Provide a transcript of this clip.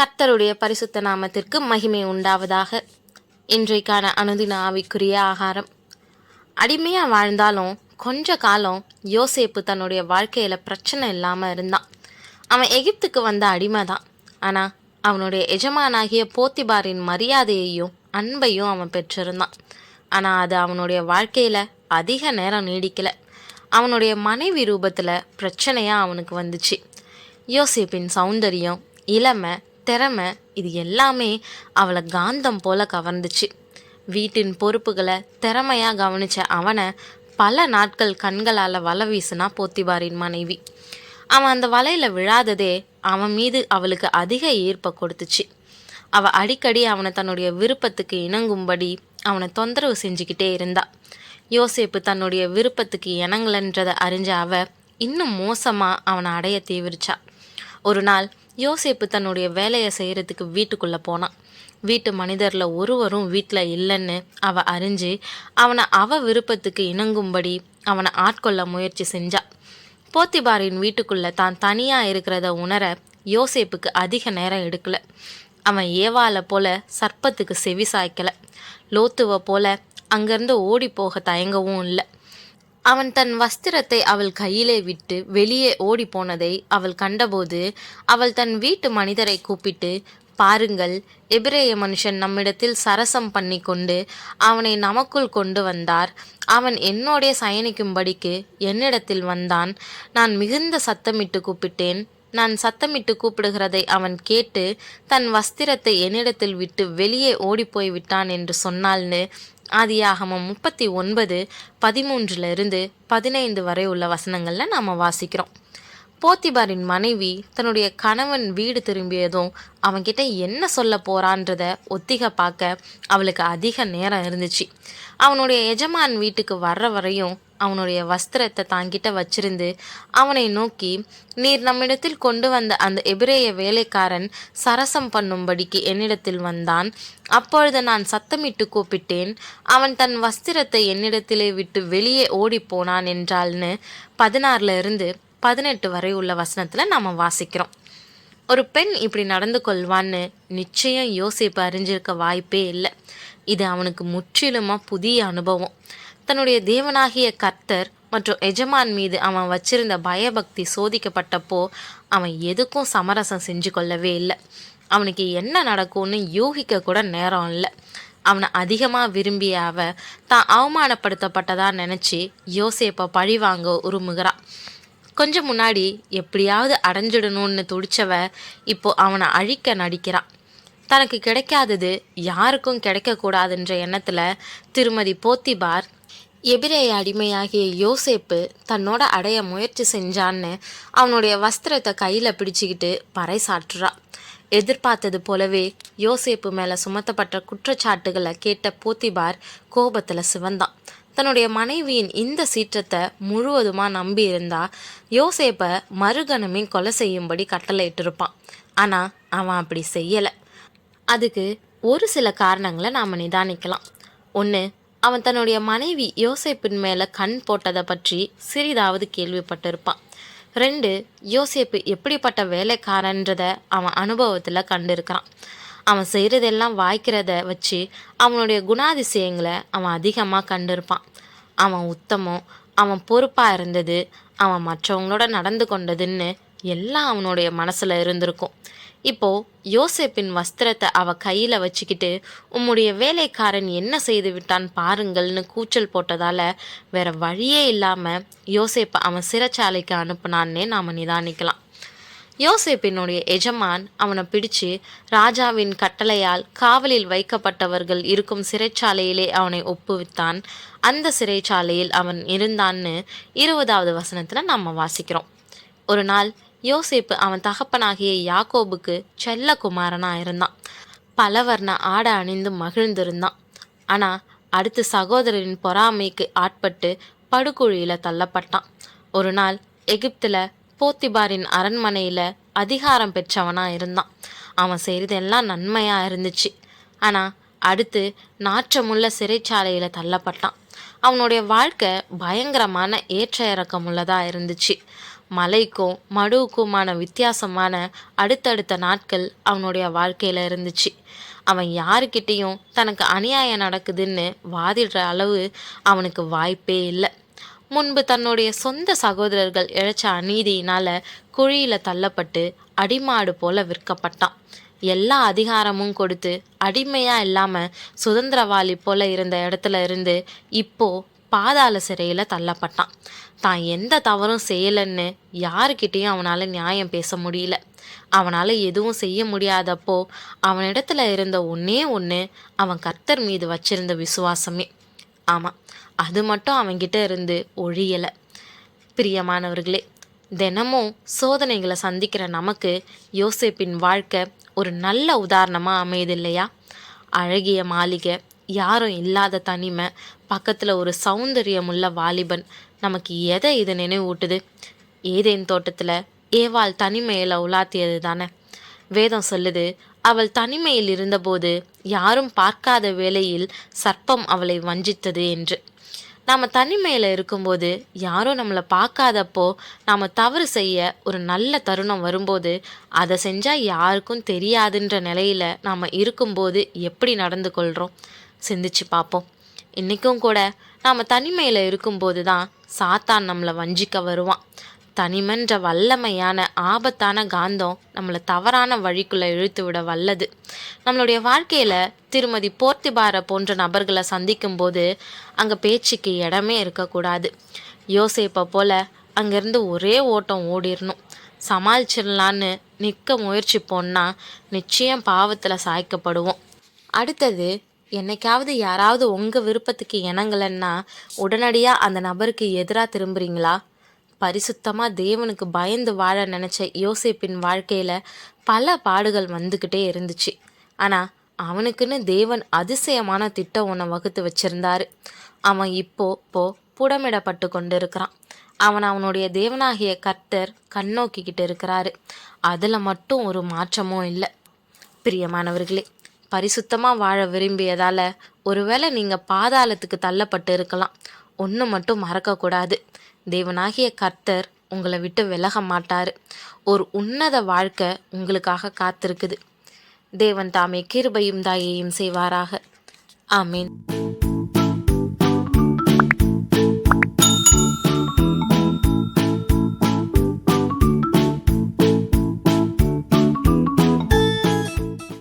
கர்த்தருடைய பரிசுத்த நாமத்திற்கு மகிமை உண்டாவதாக. இன்றைக்கான அனுதின ஆவிக்குரிய ஆகாரம். அடிமையாக வாழ்ந்தாலும் கொஞ்ச காலம் யோசேப்பு தன்னுடைய வாழ்க்கையில் பிரச்சனை இல்லாமல் இருந்தான். அவன் எகிப்துக்கு வந்த அடிமை தான். ஆனால் அவனுடைய எஜமானாகிய போத்திபாரின் மரியாதையையும் அன்பையும் அவன் பெற்றிருந்தான். ஆனால் அது அவனுடைய வாழ்க்கையில் அதிக நேரம் நீடிக்கலை. அவனுடைய மனைவி ரூபத்தில் பிரச்சனையாக அவனுக்கு வந்துச்சு. யோசேப்பின் சௌந்தரியம் இளமை திறமை இது எல்லாமே அவளை காந்தம் போல கவர்ந்துச்சு. வீட்டின் பொறுப்புகளை திறமையாக கவனிச்ச அவனை பல நாட்கள் கண்களால் வலை வீசினா போத்திபாரின் மனைவி. அவன் அந்த வலையில் விழாததே அவன் மீது அவளுக்கு அதிக ஈர்ப்பை கொடுத்துச்சு. அவள் அடிக்கடி அவனை தன்னுடைய விருப்பத்துக்கு இணங்கும்படி அவனை தொந்தரவு செஞ்சுக்கிட்டே இருந்தா. யோசேப்பு தன்னுடைய விருப்பத்துக்கு இணங்கலன்றதை அறிஞ்ச அவ இன்னும் மோசமாக அவனை அடைய தீவிரிச்சா. ஒரு நாள் யோசேப்பு தன்னுடைய வேலையை செய்கிறதுக்கு வீட்டுக்குள்ளே போனான் வீட்டு மனிதரில் ஒருவரும் வீட்டில் இல்லைன்னு அவ அறிஞ்சு அவனை அவ விருப்பத்துக்கு இணங்கும்படி அவனை ஆட்கொள்ள முயற்சி செஞ்சா. போத்திபாரின் வீட்டுக்குள்ளே தான் தனியாக இருக்கிறத உணர யோசேப்புக்கு அதிக நேரம் எடுக்கல. அவன் ஏவால போல சர்ப்பத்துக்கு செவி சாய்க்கலை. லோத்துவை போல அங்கேருந்து ஓடி போக தயங்கவும் இல்லை. அவன் தன் வஸ்திரத்தை அவள் கையிலே விட்டு வெளியே ஓடி போனதை அவள் கண்டபோது அவள் தன் வீட்டு மனிதரை கூப்பிட்டு பாருங்கள் எபிரேய மனுஷன் நம்மிடத்தில் சரசம் பண்ணி கொண்டு அவனை நமக்குள் கொண்டு வந்தார். அவன் என்னோடே சயனிக்கும்படிக்கு என்னிடத்தில் வந்தான். நான் மிகுந்த சத்தமிட்டு கூப்பிட்டேன். நான் சத்தமிட்டு கூப்பிடுகிறதை அவன் கேட்டு தன் வஸ்திரத்தை என்னிடத்தில் விட்டு வெளியே ஓடிப்போய் விட்டான் என்று சொன்னால்னு ஆதியாகமம் முப்பத்தி ஒன்பது பதிமூன்றிலிருந்து பதினைந்து வரை உள்ள வசனங்களில் நாம் வாசிக்கிறோம். போத்திபாரின் மனைவி தன்னுடைய கணவன் வீடு திரும்பியதும் அவன்கிட்ட என்ன சொல்ல போறான்றத ஒத்திக பார்க்க அவளுக்கு அதிக நேரம் இருந்துச்சு. அவனுடைய எஜமான் வீட்டுக்கு வர்ற வரையும் அவனுடைய வஸ்திரத்தை தாங்கிட்ட வச்சிருந்து அவனை நோக்கி நீர் நம்மிடத்தில் கொண்டு வந்த அந்த எபிரேய வேலைக்காரன் சரசம் பண்ணும்படிக்கு என்னிடத்தில் வந்தான். அப்பொழுது நான் சத்தமிட்டு கூப்பிட்டேன் அவன் தன் வஸ்திரத்தை என்னிடத்திலே விட்டு வெளியே ஓடிப்போனான் என்றால்னு பதினாறுல இருந்து பதினெட்டு வரை உள்ள வசனத்தில் நாம் வாசிக்கிறோம். ஒரு பெண் இப்படி நடந்து கொள்வான்னு நிச்சயம் யோசிப்பு அறிஞ்சிருக்க வாய்ப்பே இல்லை. இது அவனுக்கு முற்றிலுமாக புதிய அனுபவம். தன்னுடைய தேவனாகிய கர்த்தர் மற்றும் எஜமான் மீது அவன் வச்சிருந்த பயபக்தி சோதிக்கப்பட்டப்போ அவன் எதுக்கும் சமரசம் செஞ்சு கொள்ளவே இல்லை. அவனுக்கு என்ன நடக்கும்னு யூகிக்க கூட நேரம் இல்லை. அவனை அதிகமாக விரும்பிய அவ தான் அவமானப்படுத்தப்பட்டதா நினச்சி யோசேப்பை பழிவாங்க உருமுகிறான். கொஞ்சம் முன்னாடி எப்படியாவது அடைஞ்சிடணும்னு துடிச்சவ இப்போ அவனை அழிக்க நடிக்கிறான். தனக்கு கிடைக்காதது யாருக்கும் கிடைக்கக்கூடாதுன்ற எண்ணத்தில் திருமதி போத்திபார் எபிரேய அடிமையாகிய யோசேப்பு தன்னோட அடைய முயற்சி செஞ்சான்னு அவனுடைய வஸ்திரத்தை கையில் பிடிச்சிக்கிட்டு பறைசாற்றுறா எதிர்பார்த்தது போலவே யோசேப்பு மேலே சுமத்தப்பட்ட குற்றச்சாட்டுகளை கேட்ட போத்திபார் கோபத்தில் சிவந்தான். தன்னுடைய மனைவியின் இந்த சீற்றத்தை முழுவதுமாக நம்பி இருந்தா யோசேப்பை மறுகணமே கொலை செய்யும்படி கட்டளையிட்டிருப்பான். ஆனால் அவன் அப்படி செய்யலை. அதுக்கு ஒரு சில காரணங்களை நாம் நிதானிக்கலாம். ஒன்று அவன் தன்னுடைய மனைவி யோசேப்பின் மேலே கண் போட்டதை பற்றி சிறிதாவது கேள்விப்பட்டிருப்பான். ரெண்டு யோசேப்பு எப்படிப்பட்ட வேலைக்காரன்றத அவன் அனுபவத்தில் கண்டிருக்கிறான். அவன் செய்கிறதெல்லாம் வாய்க்கிறத வச்சு அவனுடைய குணாதிசயங்களை அவன் அதிகமாக கண்டிருப்பான். அவன் உத்தமம் அவன் பொறுப்பாக இருந்தது அவன் மற்றவங்களோட நடந்து கொண்டதுன்னு எல்லாம் அவனுடைய மனசில் இருந்திருக்கும். இப்போ யோசேப்பின் வஸ்திரத்தை அவ கையில் வச்சுக்கிட்டு உம்முடைய வேலைக்காரன் என்ன செய்து விட்டான் பாருங்கள்னு கூச்சல் போட்டதால வேற வழியே இல்லாமல் யோசேப்பை அவன் சிறைச்சாலைக்கு அனுப்புனான்னே நாம நிதானிக்கலாம். யோசேப்பினுடைய எஜமான் அவனை பிடிச்சு ராஜாவின் கட்டளையால் காவலில் வைக்கப்பட்டவர்கள் இருக்கும் சிறைச்சாலையிலே அவனை ஒப்புவித்தான். அந்த சிறைச்சாலையில் அவன் இருந்தான்னு இருபதாவது வசனத்தில் நம்ம வாசிக்கிறோம். ஒரு நாள் யோசேப்பு அவன் தகப்பனாகிய யாக்கோபுக்கு செல்ல குமாரனாக இருந்தான். பலவர்ண ஆடை அணிந்து மகிழ்ந்திருந்தான். ஆனால் அடுத்து சகோதரரின் பொறாமைக்கு ஆட்பட்டு படுகுழியில் தள்ளப்பட்டான். ஒரு நாள் எகிப்தில் போத்திபாரின் அரண்மனையில் அதிகாரம் பெற்றவனாக இருந்தான். அவன் செய்கிறதெல்லாம் நன்மையாக இருந்துச்சு. ஆனால் அடுத்து நாற்றமுள்ள சிறைச்சாலையில் தள்ளப்பட்டான். அவனுடைய வாழ்க்கை பயங்கரமான ஏற்ற இறக்கமுள்ளதாக இருந்துச்சு. மலைக்கும் மடுவுக்குமான வித்தியாசமான அடுத்தடுத்த நாட்கள் அவனுடைய வாழ்க்கையில் இருந்துச்சு. அவன் யாருக்கிட்டேயும் தனக்கு அநியாயம் நடக்குதுன்னு வாதிடுற அளவு அவனுக்கு வாய்ப்பே இல்லை. முன்பு தன்னுடைய சொந்த சகோதரர்கள் இழைச்ச அநீதியினால் குழியில் தள்ளப்பட்டு அடிமாடு போல விற்கப்பட்டான். எல்லா அதிகாரமும் கொடுத்து அடிமையாக இல்லாமல் சுதந்திரவாளி போல இருந்த இடத்துல இருந்து இப்போ பாதாள சிறையில் தள்ளப்பட்டான். தான் எந்த தவறும் செய்யலைன்னு யாருக்கிட்டேயும் அவனால் நியாயம் பேச முடியல. அவனால் எதுவும் செய்ய முடியாதப்போ அவனிடத்துல இருந்த ஒன்றே ஒன்று அவன் கர்த்தர் மீது வச்சிருந்த விசுவாசமே. ஆமாம் அது மட்டும் அவன்கிட்ட இருந்து ஒழியலை. பிரியமானவர்களே தினமும் சோதனைகளை சந்திக்கிற நமக்கு யோசேப்பின் வாழ்க்கை ஒரு நல்ல உதாரணமாக அமையுது இல்லையா? அழகிய மாளிகை யாரும் இல்லாத தனிமை பக்கத்தில் ஒரு சௌந்தரியமுள்ள வாலிபன் நமக்கு எதை இது நினைவூட்டுது? ஏதேன் தோட்டத்தில் ஏவாள் தனிமையில் உலாத்தியது தானே. வேதம் சொல்லுது அவள் தனிமையில் இருந்தபோது யாரும் பார்க்காத வேளையில் சர்ப்பம் அவளை வஞ்சித்தது என்று. நாம் தனிமையில் இருக்கும்போது யாரும் நம்மளை பார்க்காதப்போ நாம் தவறு செய்ய ஒரு நல்ல தருணம் வரும்போது அதை செஞ்சால் யாருக்கும் தெரியாதுன்ற நிலையில் நாம் இருக்கும்போது எப்படி நடந்து கொள்கிறோம் சிந்திச்சு பார்ப்போம். இன்றைக்கும் கூட நாம் தனிமையில் இருக்கும்போது தான் சாத்தான் நம்மளை வஞ்சிக்க வருவான். தனிமன்ற வல்லமையான ஆபத்தான காந்தம் நம்மளை தவறான வழிக்குள்ளே இழுத்து விட வல்லது. நம்மளுடைய வாழ்க்கையில் திருமதி போர்த்திபார போன்ற நபர்களை சந்திக்கும்போது அங்கே பேச்சுக்கு இடமே இருக்கக்கூடாது. யோசிப்பை போல் அங்கேருந்து ஒரே ஓட்டம் ஓடிடணும் சமாளிச்சிடலான்னு நிற்க முயற்சி போனால் நிச்சயம் பாவத்தில் சாய்க்கப்படுவோம். அடுத்தது என்னைக்காவது யாராவது உங்கள் விருப்பத்துக்கு இணங்கலைன்னா உடனடியாக அந்த நபருக்கு எதிராக திரும்புறீங்களா? பரிசுத்தமாக தேவனுக்கு பயந்து வாழ நினச்ச யோசிப்பின் வாழ்க்கையில் பல பாடுகள் வந்துக்கிட்டே இருந்துச்சு. ஆனால் அவனுக்குன்னு தேவன் அதிசயமான திட்டம் ஒன்றை வகுத்து வச்சிருந்தாரு. அவன் இப்போ இப்போ புடமிடப்பட்டு கொண்டு இருக்கிறான் அவன் அவனுடைய தேவனாகிய கர்த்தர் கண்ணோக்கிக்கிட்டு இருக்கிறாரு. அதில் மட்டும் ஒரு மாற்றமும் இல்லை. பிரியமானவர்களே பரிசுத்தமாக வாழ விரும்பியதால் ஒருவேளை நீங்கள் பாதாளத்துக்கு தள்ளப்பட்டு இருக்கலாம். ஒன்று மட்டும் மறக்கக்கூடாது தேவனாகிய கர்த்தர் உங்களை விட்டு விலக மாட்டார். ஒரு உன்னத வாழ்க்கை உங்களுக்காக காத்திருக்குது. தேவன் தாமே கிருபையும் தாயையும் செய்வாராக. ஆமீன்.